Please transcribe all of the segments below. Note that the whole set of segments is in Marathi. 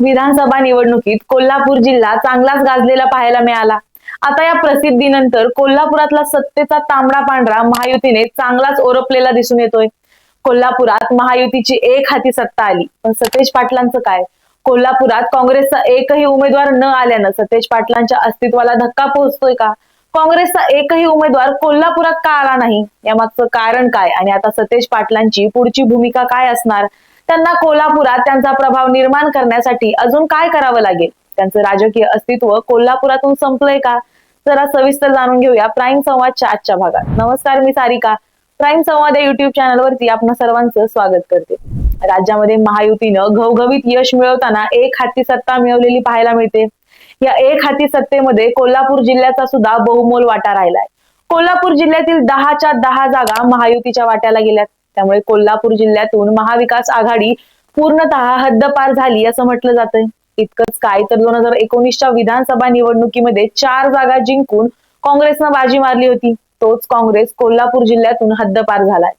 विधानसभा निवडणुकीत कोल्हापूर जिल्हा चांगलाच गाजलेला पाहायला मिळाला. आता या प्रसिद्धीनंतर कोल्हापुरातला सत्तेचा तांबडा पांढरा महायुतीने चांगलाच ओरपलेला दिसून येतोय. कोल्हापुरात महायुतीची एक हाती सत्ता आली. पण सतेज पाटलांचं काय? कोल्हापुरात काँग्रेसचा एकही उमेदवार न आल्यानं सतेज पाटलांच्या अस्तित्वाला धक्का पोहोचतोय का? काँग्रेसचा एकही उमेदवार कोल्हापुरात का आला नाही? यामागचं कारण काय? आणि आता सतेज पाटलांची पुढची भूमिका काय असणार? त्यांना कोल्हापुरात त्यांचा प्रभाव निर्माण करण्यासाठी अजून काय करावं लागेल? त्यांचं राजकीय अस्तित्व कोल्हापुरातून संपलंय का? जरा सविस्तर जाणून घेऊया प्राईम संवादच्या आजच्या भागात. नमस्कार मी सारिका. प्राईम संवाद या युट्यूब चॅनलवरती आपण सर्वांचं स्वागत करते. राज्यामध्ये महायुतीनं घवघवीत यश मिळवताना एक हाती सत्ता मिळवलेली पाहायला मिळते. या एक हाती सत्तेमध्ये कोल्हापूर जिल्ह्याचा सुद्धा बहुमोल वाटा राहिलाय. कोल्हापूर जिल्ह्यातील दहाच्या दहा जागा महायुतीच्या वाट्याला गेल्यात. त्यामुळे कोल्हापूर जिल्ह्यातून महाविकास आघाडी पूर्णतः हद्दपार झाली असं म्हटलं जातंय. इतकंच काय तर दोन हजार एकोणीसच्या विधानसभा निवडणुकीमध्ये चार जागा जिंकून काँग्रेसनं बाजी मारली होती. तोच काँग्रेस कोल्हापूर जिल्ह्यातून हद्दपार झालाय.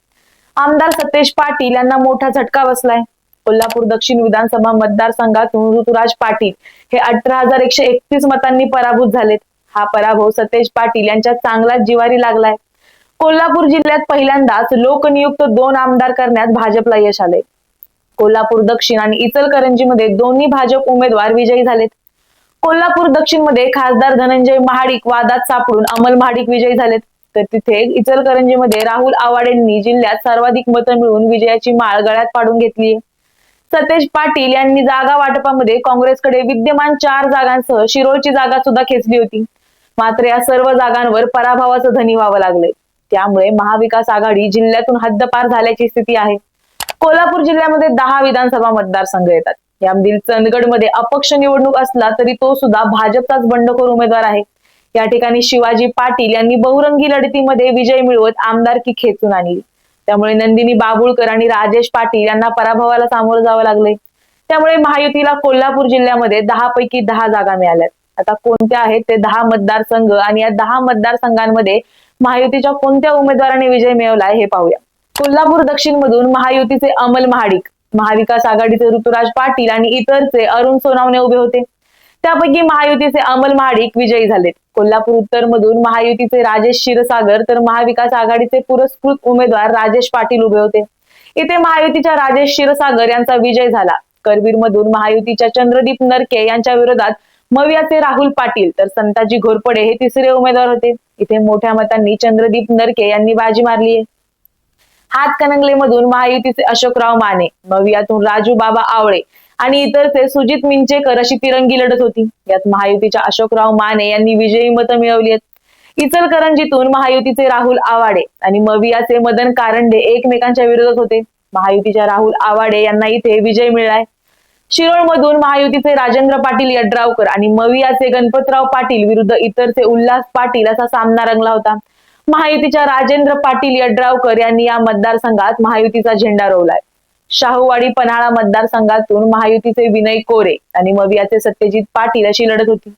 आमदार सतेज पाटील यांना मोठा झटका बसलाय. कोल्हापूर दक्षिण विधानसभा मतदारसंघातून ऋतुराज पाटील हे अठरा हजार एकशे एकतीस मतांनी पराभूत झालेत. हा पराभव सतेज पाटील यांच्या चांगलाच जिवारी लागलाय. कोल्हापूर जिल्ह्यात पहिल्यांदाच लोकनियुक्त दोन आमदार करण्यात भाजपला यश आले कोल्हापूर दक्षिण आणि इचलकरंजीमध्ये दोन्ही भाजप उमेदवार विजयी झालेत. कोल्हापूर दक्षिणमध्ये खासदार धनंजय महाडिक वादात सापडून अमल महाडिक विजयी झालेत. तर तिथे इचलकरंजीमध्ये राहुल आवाडेंनी जिल्ह्यात सर्वाधिक मतं मिळवून विजयाची माळ गळ्यात पाडून घेतली. सतेज पाटील यांनी जागा वाटपामध्ये काँग्रेसकडे विद्यमान चार जागांसह शिरोळची जागा सुद्धा खेचली होती. मात्र या सर्व जागांवर पराभवाचं धनी व्हावं लागलंय. त्यामुळे महाविकास आघाडी जिल्ह्यातून हद्दपार झाल्याची स्थिती आहे. कोल्हापूर जिल्ह्यामध्ये दहा विधानसभा मतदारसंघ येतात. यामधील चंदगडमध्ये अपक्ष निवडणूक असला तरी तो सुद्धा भाजपचाच बंडखोर उमेदवार आहे. या ठिकाणी शिवाजी पाटील यांनी बहुरंगी लढतीमध्ये विजय मिळवत आमदारकी खेचून आणली. त्यामुळे नंदिनी बाबुळकर आणि राजेश पाटील यांना पराभवाला सामोरं जावं लागलंय. त्यामुळे महायुतीला कोल्हापूर जिल्ह्यामध्ये दहा पैकी दहा जागा मिळाल्यात. आता कोणत्या आहेत ते दहा मतदारसंघ आणि या दहा मतदारसंघांमध्ये महायुतीच्या कोणत्या उमेदवाराने विजय मिळवलाय हे पाहूया. कोल्हापूर दक्षिण मधून महायुतीचे अमल महाडिक महाविकास आघाडीचे ऋतुराज पाटील आणि इतरचे अरुण सोनावणे उभे होते. त्यापैकी महायुतीचे अमल महाडिक विजयी झालेत. कोल्हापूर उत्तर मधून महायुतीचे राजेश क्षीरसागर तर महाविकास आघाडीचे पुरस्कृत उमेदवार राजेश पाटील उभे होते. इथे महायुतीच्या राजेश क्षीरसागर यांचा विजय झाला. करवीर मधून महायुतीच्या चंद्रदीप नरके यांच्या विरोधात मवियाचे राहुल पाटील तर संताजी घोरपडे हे तिसरे उमेदवार होते. इथे मोठ्या मतांनी चंद्रदीप नरके यांनी बाजी मारली आहे हातकणंगले मधून महायुतीचे अशोकराव माने मवियातून राजू बाबा आवळे आणि इतरचे सुजित मिंचेकर अशी तिरंगी लढत होती. यात महायुतीच्या अशोकराव माने यांनी विजयी मतं मिळवली आहेत. इचलकरंजीतून महायुतीचे राहुल आवाडे आणि मवियाचे मदन कारंडे एकमेकांच्या विरोधात होते. महायुतीच्या राहुल आवाडे यांना इथे विजय मिळालाय. शिरोळमधून महायुतीचे राजेंद्र पाटील यड्रावकर आणि मवियाचे गणपतराव पाटील विरुद्ध इतरचे उल्हास पाटील असा सामना रंगला होता. महायुतीच्या राजेंद्र पाटील यड्रावकर यांनी या मतदारसंघात महायुतीचा झेंडा रोवलाय. शाहूवाडी पन्हाळा मतदारसंघातून महायुतीचे विनय कोरे आणि मवियाचे सत्यजित पाटील अशी लढत होती.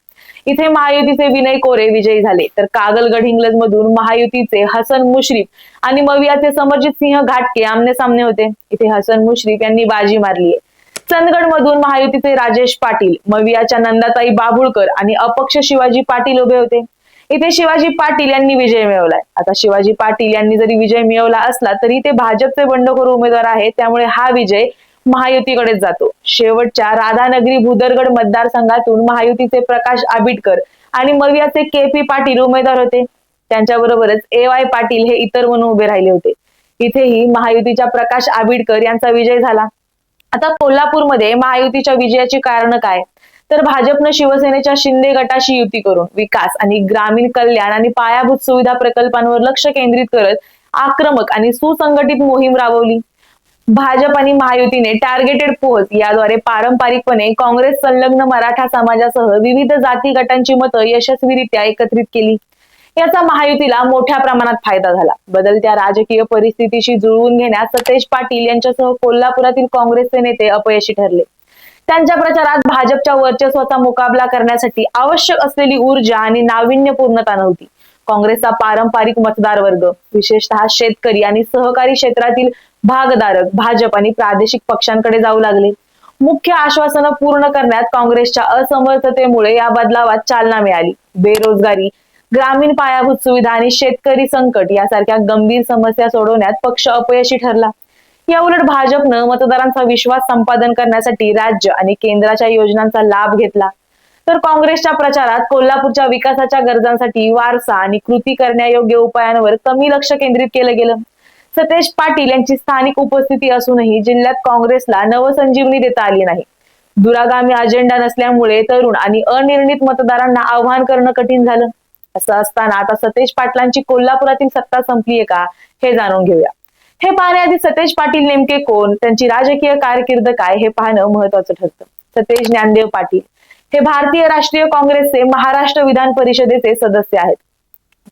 इथे महायुतीचे विनय कोरे विजयी झाले तर कागलगड इंग्लज मधून महायुतीचे हसन मुश्रीफ आणि मवियाचे समरजित सिंह घाटके आमने सामने होते. इथे हसन मुश्रीफ यांनी बाजी मारली आहे चंदगड मधून महायुतीचे राजेश पाटील मवियाच्या नंदाताई बाबुळकर आणि अपक्ष शिवाजी पाटील उभे होते. इथे शिवाजी पाटील यांनी विजय मिळवलाय. आता शिवाजी पाटील यांनी जरी विजय मिळवला असला तरी ते भाजपचे बंडखोर उमेदवार आहेत त्यामुळे हा विजय महायुतीकडेच जातो. शेवटच्या राधानगरी भुदरगड मतदारसंघातून महायुतीचे प्रकाश आबिटकर आणि मवियाचे के पी पाटील उमेदवार होते. त्यांच्याबरोबरच ए वाय पाटील हे इतर म्हणून उभे राहिले होते. इथेही महायुतीच्या प्रकाश आबिडकर यांचा विजय झाला. आता कोल्हापूरमध्ये महायुतीच्या विजयाची कारण काय? तर भाजपनं शिवसेनेच्या शिंदे गटाशी युती करून विकास आणि ग्रामीण कल्याण आणि पायाभूत सुविधा प्रकल्पांवर लक्ष केंद्रित करत आक्रमक आणि सुसंघटित मोहीम राबवली. भाजप आणि महायुतीने टार्गेटेड पोहोच याद्वारे पारंपरिकपणे काँग्रेस संलग्न मराठा समाजासह विविध जाती गटांची मतं यशस्वीरित्या एकत्रित केली. याचा महायुतीला मोठ्या प्रमाणात फायदा झाला. बदलत्या राजकीय परिस्थितीशी जुळवून घेण्यास सतेज पाटील यांच्यासह कोल्हापुरातील काँग्रेसचे नेते अपयशी ठरले. त्यांच्या प्रचारात भाजपच्या वर्चस्वाचा मुकाबला करण्यासाठी आवश्यक असलेली ऊर्जा आणि नाविन्यपूर्णता नव्हती. काँग्रेसचा पारंपरिक मतदार वर्ग विशेषतः शेतकरी आणि सहकारी क्षेत्रातील भागधारक भाजप आणि प्रादेशिक पक्षांकडे जाऊ लागले. मुख्य आश्वासनं पूर्ण करण्यात काँग्रेसच्या असमर्थतेमुळे या बदलावात चालना मिळाली. बेरोजगारी ग्रामीण पायाभूत सुविधा आणि शेतकरी संकट यासारख्या गंभीर समस्या सोडवण्यात पक्ष अपयशी ठरला. या उलट भाजपनं मतदारांचा विश्वास संपादन करण्यासाठी राज्य आणि केंद्राच्या योजनांचा लाभ घेतला. तर काँग्रेसच्या प्रचारात कोल्हापूरच्या विकासाच्या गरजांसाठी वारसा आणि कृती करण्यायोग्य उपायांवर कमी लक्ष केंद्रित केलं गेलं. सतेज पाटील यांची स्थानिक उपस्थिती असूनही जिल्ह्यात काँग्रेसला नवसंजीवनी देता आली नाही. दुरागामी अजेंडा नसल्यामुळे तरुण आणि अनिर्णित मतदारांना आव्हान करणं कठीण झालं. असं असताना. आता सतेज पाटलांची कोल्हापुरातील सत्ता संपलीये का? हे जाणून घेऊया. हे पाहण्याआधी सतेज पाटील नेमके कोण? त्यांची राजकीय कारकीर्द काय? हे पाहणं महत्वाचं ठरतं. सतेज ज्ञानदेव पाटील. हे भारतीय राष्ट्रीय काँग्रेसचे महाराष्ट्र विधान परिषदेचे सदस्य आहेत.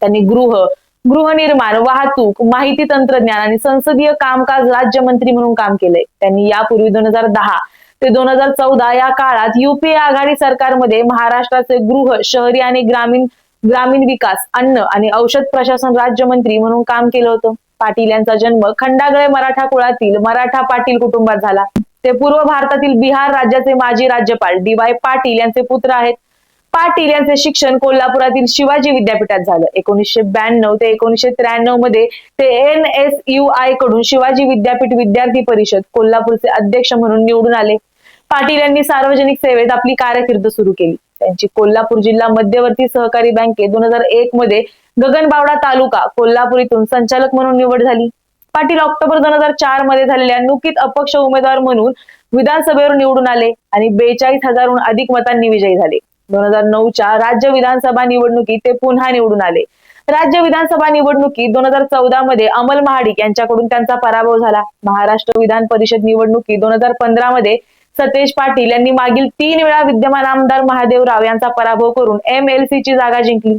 त्यांनी गृह गृहनिर्माण वाहतूक माहिती तंत्रज्ञान आणि संसदीय कामकाज राज्यमंत्री म्हणून काम केलंय. त्यांनी यापूर्वी दोन हजार दहा ते दोन हजार चौदा या काळात युपीए आघाडी सरकारमध्ये महाराष्ट्राचे गृह शहरी आणि ग्रामीण ग्रामीण विकास अन्न आणि औषध प्रशासन राज्यमंत्री म्हणून काम केलं होतं. पाटील यांचा जन्म खंडागळे मराठा कुळातील मराठा पाटील कुटुंबात झाला. ते पूर्व भारतातील बिहार राज्याचे माजी राज्यपाल डी वाय पाटील यांचे पुत्र आहेत. पाटील यांचे शिक्षण कोल्हापुरातील शिवाजी विद्यापीठात झालं. एकोणीसशे ब्याण्णव ते एकोणीसशे त्र्याण्णवमध्ये ते एन एस यू आयकडून शिवाजी विद्यापीठ विद्यार्थी परिषद कोल्हापूरचे अध्यक्ष म्हणून निवडून आले. पाटील यांनी सार्वजनिक सेवेत आपली कारकीर्द सुरू केली. त्यांची कोल्हापूर जिल्हा मध्यवर्ती सहकारी बँकेत दोन हजार एक मध्ये गगनबावडा तालुका कोल्हापूर इथून संचालक म्हणून निवड झाली. पाटील ऑक्टोबर दोन हजार चारमध्ये झालेल्या नुकीत अपक्ष उमेदवार म्हणून विधानसभेवर निवडून आले आणि बेचाळीस हजारहून अधिक मतांनी विजयी झाले. दोन हजार नऊच्या राज्य विधानसभा निवडणुकीत ते पुन्हा निवडून आले. राज्य विधानसभा निवडणुकीत दोन हजार चौदा मध्ये अमल महाडिक यांच्याकडून त्यांचा पराभव झाला. महाराष्ट्र विधान परिषद निवडणुकीत दोन हजार पंधरा मध्ये सतेज पाटील यांनी मागील तीन वेळा विद्यमान आमदार महादेवराव यांचा पराभव करून एम एल ची जागा जिंकली.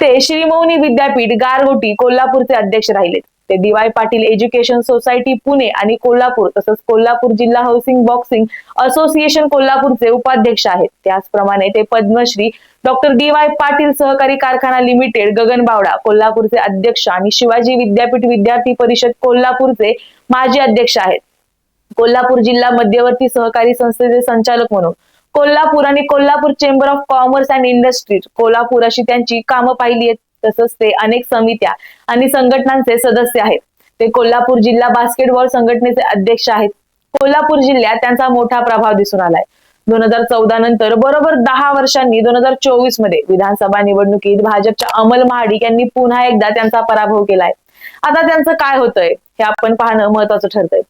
ते श्रीमौनी विद्यापीठ गारगोटी कोल्हापूरचे अध्यक्ष राहिले. ते D Y Patil education society Pune आणि कोल्हापूर तसंच कोल्हापूर जिल्हा हाऊसिंग बॉक्सिंग असोसिएशन कोल्हापूरचे उपाध्यक्ष आहेत. त्याचप्रमाणे ते Padmashri doctor D Y Patil सहकारी कारखाना लिमिटेड गगनबावडा कोल्हापूरचे अध्यक्ष आणि शिवाजी विद्यापीठ विद्यार्थी परिषद कोल्हापूरचे माजी अध्यक्ष आहेत. कोल्हापूर जिल्हा मध्यवर्ती सहकारी संस्थेचे संचालक म्हणून. कोल्हापूर आणि Kolhapur chamber of commerce and industries Kolhapur अशी त्यांची कामं पाहिली आहेत. तसंच ते अनेक समित्या आणि संघटनांचे सदस्य आहेत. ते कोल्हापूर जिल्हा बास्केटबॉल संघटनेचे अध्यक्ष आहेत. कोल्हापूर जिल्ह्यात त्यांचा मोठा प्रभाव दिसून आलाय. दोन हजार चौदा नंतर बरोबर दहा वर्षांनी दोन हजार चोवीसमध्ये विधानसभा निवडणुकीत भाजपच्या अमल महाडिक यांनी पुन्हा एकदा त्यांचा पराभव केलाय. आता त्यांचं काय होतंय हे आपण पाहणं महत्वाचं ठरतंय.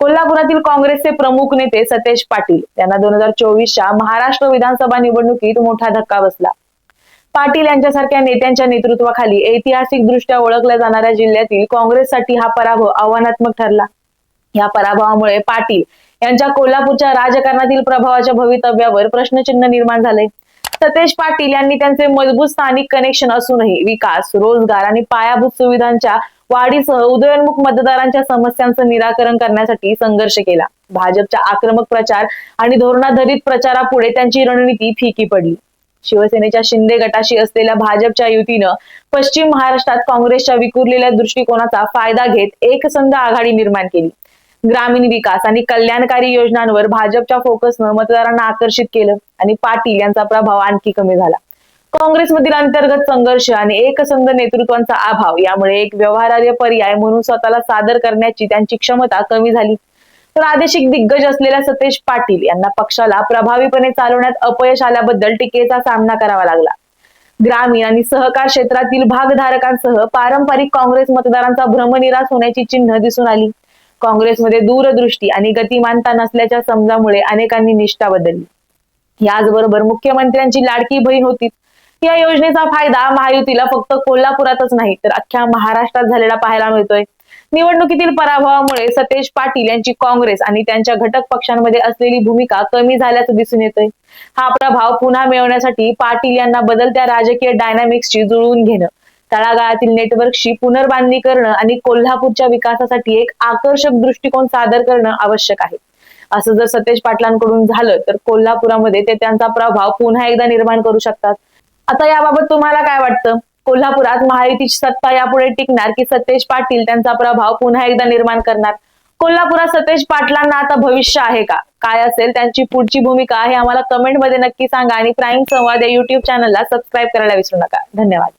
कोल्हापुरातील काँग्रेसचे प्रमुख नेते सतेज पाटील. यांना दोन हजार चोवीसच्या महाराष्ट्र विधानसभा निवडणुकीत मोठा धक्का बसला. पाटील यांच्यासारख्या नेत्यांच्या नेतृत्वाखाली ऐतिहासिक दृष्ट्या ओळखल्या जाणाऱ्या जिल्ह्यातील काँग्रेससाठी हा पराभव आव्हानात्मक ठरला. या पराभवामुळे पाटील यांच्या कोल्हापूरच्या राजकारणातील प्रभावाच्या भवितव्यावर प्रश्नचिन्ह निर्माण झाले. सतेज पाटील यांनी त्यांचे मजबूत स्थानिक कनेक्शन असूनही विकास रोजगार आणि पायाभूत सुविधांच्या वाढीसह उदयोन्मुख मतदारांच्या समस्यांचं निराकरण करण्यासाठी संघर्ष केला. भाजपच्या आक्रमक प्रचार आणि धोरणाधरित प्रचारापुढे त्यांची रणनीती फिकी पडली. शिवसेनेच्या शिंदे गटाशी असलेल्या भाजपच्या युतीनं पश्चिम महाराष्ट्रात काँग्रेसच्या विखुरलेल्या दृष्टिकोनाचा फायदा घेत एकसंध आघाडी निर्माण केली. ग्रामीण विकास आणि कल्याणकारी योजनांवर भाजपच्या फोकसनं मतदारांना आकर्षित केलं आणि पाटील यांचा प्रभाव आणखी कमी झाला. काँग्रेसमधील अंतर्गत संघर्ष आणि एकसंध नेतृत्वांचा अभाव यामुळे एक व्यवहार्य पर्याय म्हणून स्वतःला सादर करण्याची त्यांची क्षमता कमी झाली. प्रादेशिक दिग्गज असलेल्या सतेज पाटील यांना पक्षाला प्रभावीपणे चालवण्यात अपयश आल्याबद्दल टीकेचा सामना करावा लागला. ग्रामीण आणि सहकार क्षेत्रातील भागधारकांसह पारंपरिक काँग्रेस मतदारांचा भ्रमनिरास होण्याची चिन्ह दिसून आली. काँग्रेसमध्ये दूरदृष्टी आणि गतिमानता नसल्याच्या समजामुळे अनेकांनी निष्ठा बदलली. याचबरोबर मुख्यमंत्र्यांची लाडकी बहीण होती. या योजनेचा फायदा महायुतीला फक्त कोल्हापुरातच नाही तर अख्ख्या महाराष्ट्रात झालेला पाहायला मिळतोय. निवडणुकीतील पराभवामुळे सतेज पाटील यांची काँग्रेस आणि त्यांच्या घटक पक्षांमध्ये असलेली भूमिका कमी झाल्याचं दिसून येतोय. हा प्रभाव पुन्हा मिळवण्यासाठी पाटील यांना बदलत्या राजकीय डायनामिक्सची जुळवून घेणं तळागाळातील नेटवर्कशी पुनर्बांधणी करणं आणि कोल्हापूरच्या विकासासाठी एक आकर्षक दृष्टिकोन सादर करणं आवश्यक आहे. असं जर सतेज पाटलांकडून झालं तर कोल्हापुरामध्ये ते त्यांचा प्रभाव पुन्हा एकदा निर्माण करू शकतात. आता याबाबत तुम्हाला काय वाटतं? कोल्हापुरात महायुतीची सत्ता यापुढे टिकणार की सतेज पाटील त्यांचा प्रभाव पुन्हा एकदा निर्माण करणार? कोल्हापुरात सतेज पाटलांना आता भविष्य आहे का? काय असेल? त्यांची पुढची भूमिका हे आम्हाला कमेंटमध्ये नक्की सांगा आणि प्राईम संवाद या युट्यूब चॅनलला सबस्क्राईब करायला विसरू नका. धन्यवाद.